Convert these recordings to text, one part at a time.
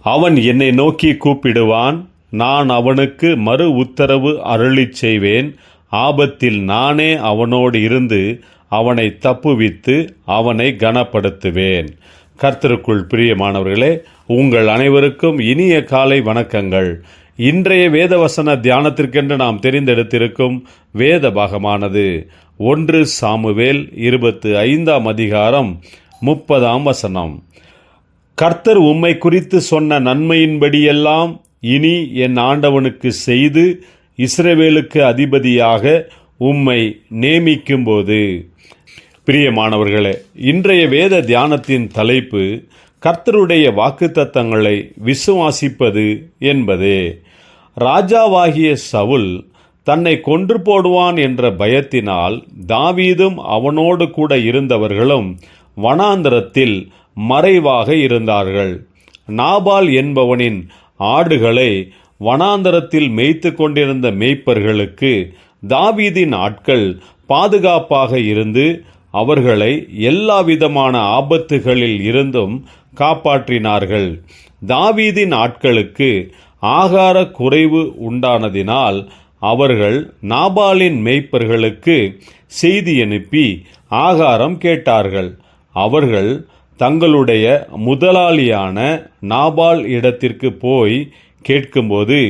அவன் என்னை நோக்கி கூப்பிடுவான். நான் அவனுக்கு மறு உத்தரவு அருளிச் செய்வேன். ஆபத்தில் நானே அவனோடு இருந்து அவனை தப்புவித்து அவனை கனப்படுத்துவேன். கர்த்தருக்குள் பிரியமானவர்களே உங்கள் அனைவருக்கும் இனிய காலை வணக்கங்கள். இன்றைய வேதவசன தியானத்திற்கென்று நாம் தெரிந்தெடுத்திருக்கும் வேத பாகமானது ஒன்று சாமுவேல் இருபத்து ஐந்தாம் அதிகாரம் முப்பதாம் வசனம். கர்த்தர் உம்மை குறித்து சொன்ன நன்மையின்படியெல்லாம் இனி என் ஆண்டவனுக்கு செய்து இஸ்ரவேலுக்கு அதிபதியாக உம்மை நேமிக்கும்போது பிரியமானவர்களே இன்றைய வேத தியானத்தின் தலைப்பு கர்த்தருடைய வாக்குத்தத்தங்களை விசுவாசிப்பது என்பதே. ராஜாவாகிய சவுல் தன்னை கொன்று போடுவான் என்ற பயத்தினால் தாவீதும் அவனோடு கூட இருந்தவர்களும் வனாந்தரத்தில் மறைவாக இருந்தார்கள். நாபால் என்பவனின் ஆடுகளை வனாந்தரத்தில் மேய்த்து கொண்டிருந்த மேய்ப்பர்களுக்கு தாவீதின் ஆட்கள் பாதுகாப்பாக இருந்து அவர்களை எல்லாவிதமான ஆபத்துகளில் இருந்தும் காப்பாற்றினார்கள். தாவீதின் ஆட்களுக்கு ஆகார குறைவு உண்டானதினால் அவர்கள் நாபாலின் மேய்ப்பர்களுக்கு செய்தி அனுப்பி ஆகாரம் கேட்டார்கள். அவர்கள் தங்களுடைய முதலாளியான நாபால் இடத்திற்கு போய் கேட்கும்போது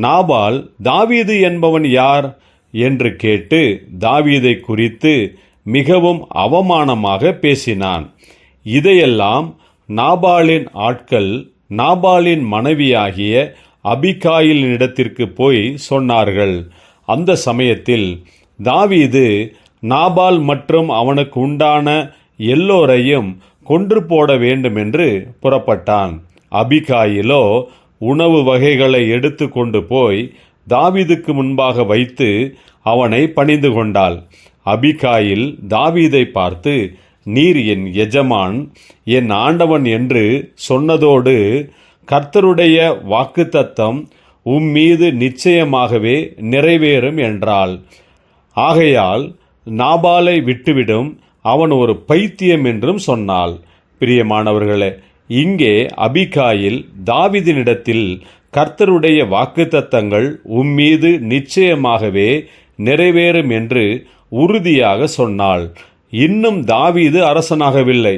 நாபால் தாவீது என்பவன் யார்? என்று கேட்டு தாவீதை குறித்து மிகவும் அவமானமாக பேசினான். இதையெல்லாம் நாபாலின் ஆட்கள் நாபாலின் மனைவியாகிய அபிகாயில் இடத்திற்கு போய் சொன்னார்கள். அந்த சமயத்தில் தாவீது நாபால் மற்றும் அவனுக்கு உண்டான எல்லோரையும் கொன்று போட வேண்டுமென்று புறப்பட்டான். அபிகாயிலோ உணவு வகைகளை எடுத்து கொண்டு போய் தாவீதுக்கு முன்பாக வைத்து அவனை பணிந்து கொண்டாள். அபிகாயில் தாவீதை பார்த்து நீர் என் எஜமான் என் ஆண்டவன் என்று சொன்னதோடு கர்த்தருடைய வாக்குத்தத்தம் உம் மீது நிச்சயமாகவே நிறைவேறும் என்றாள். ஆகையால் நாபாலை விட்டுவிடும் அவன் ஒரு பைத்தியம் என்றும் சொன்னாள். பிரியமானவர்களே இங்கே அபிகாயில் தாவிதினிடத்தில் கர்த்தருடைய வாக்குத்தத்தங்கள் உம்மீது நிச்சயமாகவே நிறைவேறும் என்று உறுதியாக சொன்னாள். இன்னும் தாவீது அரசனாகவில்லை.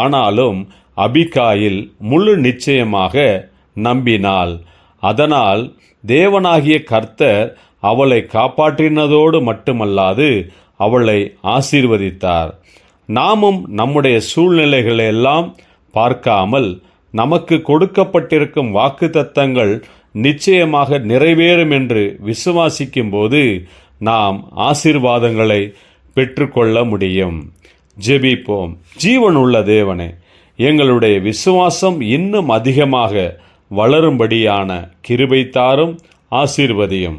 ஆனாலும் அபிகாயில் முழு நிச்சயமாக நம்பினாள். அதனால் தேவனாகிய கர்த்தர் அவளை காப்பாற்றினதோடு மட்டுமல்லாது அவளை ஆசீர்வதித்தார். நாமும் நம்முடைய சூழ்நிலைகளை எல்லாம் பார்க்காமல் நமக்கு கொடுக்கப்பட்டிருக்கும் வாக்குத்தத்தங்கள் நிச்சயமாக நிறைவேறும் என்று விசுவாசிக்கும்போது நாம் ஆசீர்வாதங்களை பெற்றுக்கொள்ள முடியும். ஜெபிப்போம். ஜீவனுள்ள தேவனே எங்களுடைய விசுவாசம் இன்னும் அதிகமாக வளரும்படியான கிருபை தாரும் ஆசீர்வதியும்.